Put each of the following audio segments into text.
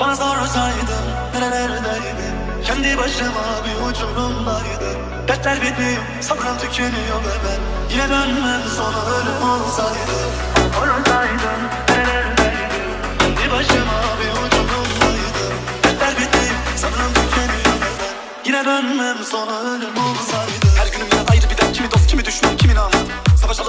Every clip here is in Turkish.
Bana sorsaydın nerelerdeydin Kendi başıma bir uçurumdaydım Dertler bitmiyor sabrım tükeniyor ve ben Yine dönmem sonra ölüm olsaydı. Sorsaydın nerelerdeydin Kendi başıma bir uçurumdaydım Dertler bitmiyor sabrım tükeniyor ve Yine dönmem sonra ölüm olsaydı. Her günüm yine ayrı bir dert Kimi dost kimi düşman kimi namus. Savaşalım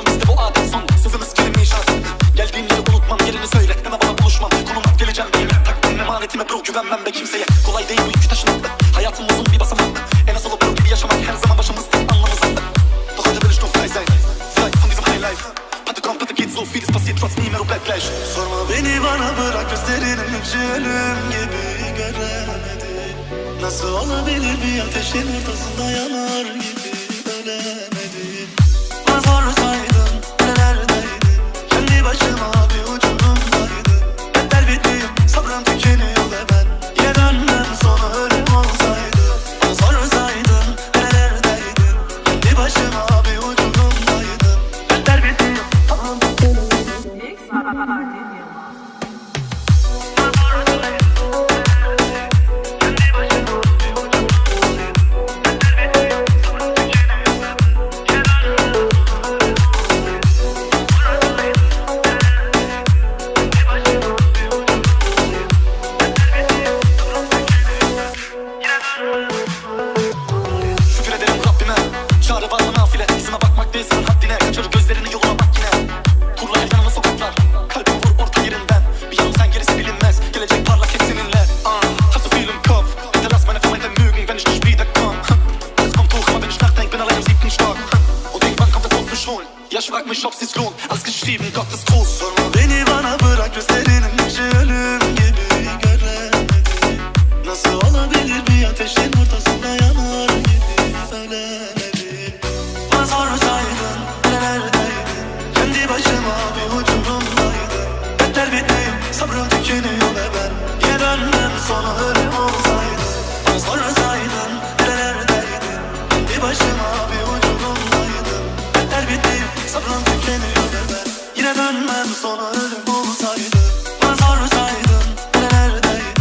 Emanetime bro güvenmem be kimseye. Kolay değil bu yükü taşımak Hayatım uzun bir basamak. En az bro gibi yaşamak. Her zaman başımızda anlamı zaten. Doch heute will ich nur frei sein Frei von diesem Highlife Hatte kommt, hatte geht so vieles passiert Trotz nie mehr o bleibt gleich Sorma beni bana bırak gözlerinin ölüm gibi göremedim. Nasıl olabilir bir ateşin ortasında yanar gibi ölemedim Mix ich frag mich, ob sich's lohnt Alles geschrieben, Gott ist groß Sorma beni bana bırak gözlerinin içi ölüm Dönmem sonra ölüm olsaydı Bana sorsaydın nerelerdeydin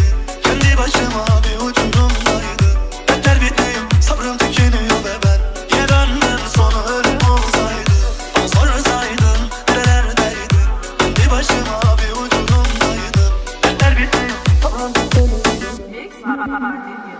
Kendi başıma bir uçurumdaydım Dertler bitmiyor sabrım tükeniyor ve ben dönmem sonra ölüm olsaydı Bana sorsaydın nerelerdeydin Kendi başıma bir Mix Martin Yılmaz.